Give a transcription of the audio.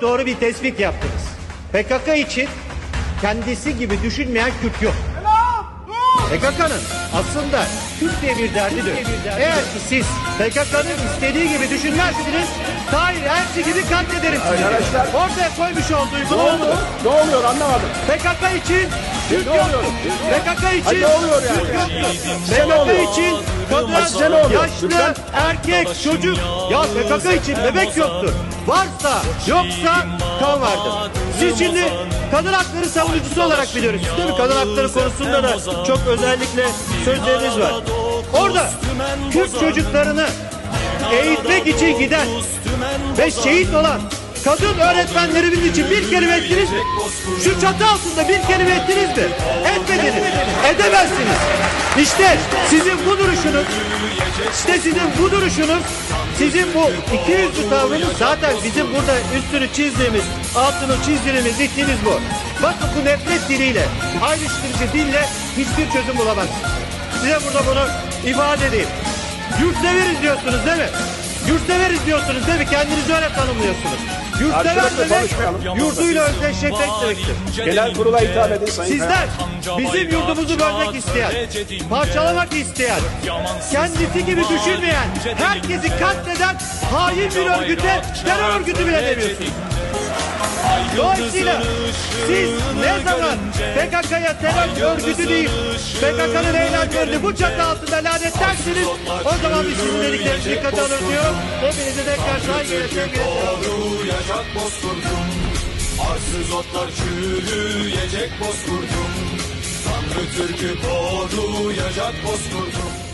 çok doğru bir tespit yaptınız. PKK için kendisi gibi düşünmeyen Kürt yok. PKK'nın aslında Kürt diye bir derdi de yok. Eğer ki siz PKK'nın istediği gibi düşünmezsiniz, Tahir Elçi gibi katlederim sizi. Arkadaşlar- Ortaya koymuş olduğu Ne uygulama. Ne oluyor anlamadım. PKK için Türk yoktur. PKK için ne oluyor yani? PKK için kadın, yaşlı, erkek, çocuk. Ya PKK için bebek yoktur. Varsa yoksa kan vardır. Siz şimdi kadın hakları savunucusu olarak biliyoruz. Değil mi? Kadın hakları konusunda da çok özellikle sözleriniz var. Orada Kürt çocuklarını eğitmek için giden ve şehit olan kadın öğretmenlerimiz için bir kelime ettiniz mi? Şu çatı altında bir kelime ettiniz mi? Etmediniz. Edemezsiniz. İşte sizin bu duruşunuz, işte sizin bu duruşunuz, sizin bu iki yüzlü tavrınız zaten bizim burada üstünü çizdiğimiz, altını çizdiğimiz itkiniz bu. Bakın bu nefret diliyle, ayrıştırıcı dille hiçbir çözüm bulamazsınız. Size burada bunu ifade edeyim. Yurtseveriz diyorsunuz değil mi? Yurtseveriz diyorsunuz değil mi? Kendinizi öyle tanımlıyorsunuz. Yurtsever Karşılıklı demek konuşmayalım. yurduyla özdeşleşmek demektir. Genel kurula hitap edin sayın. Sizler bizim yurdumuzu bölmek isteyen, parçalamak isteyen, kendisi gibi düşünmeyen, herkesi katleden hain bir örgüte terör örgütü bile demiyorsunuz. Dolayısıyla siz ne zaman PKK'ya terör örgütü deyip PKK'nın eylemlerini bu çatı altında lanetlersiniz o zaman biz sizin dediklerinizi dikkate alır diyorum. Hepinize tekrar saygıyla sevgiyle Arsız otlar çürüyecek bozkurdum. Tanrı Türk'ü koruyacak bozkurdum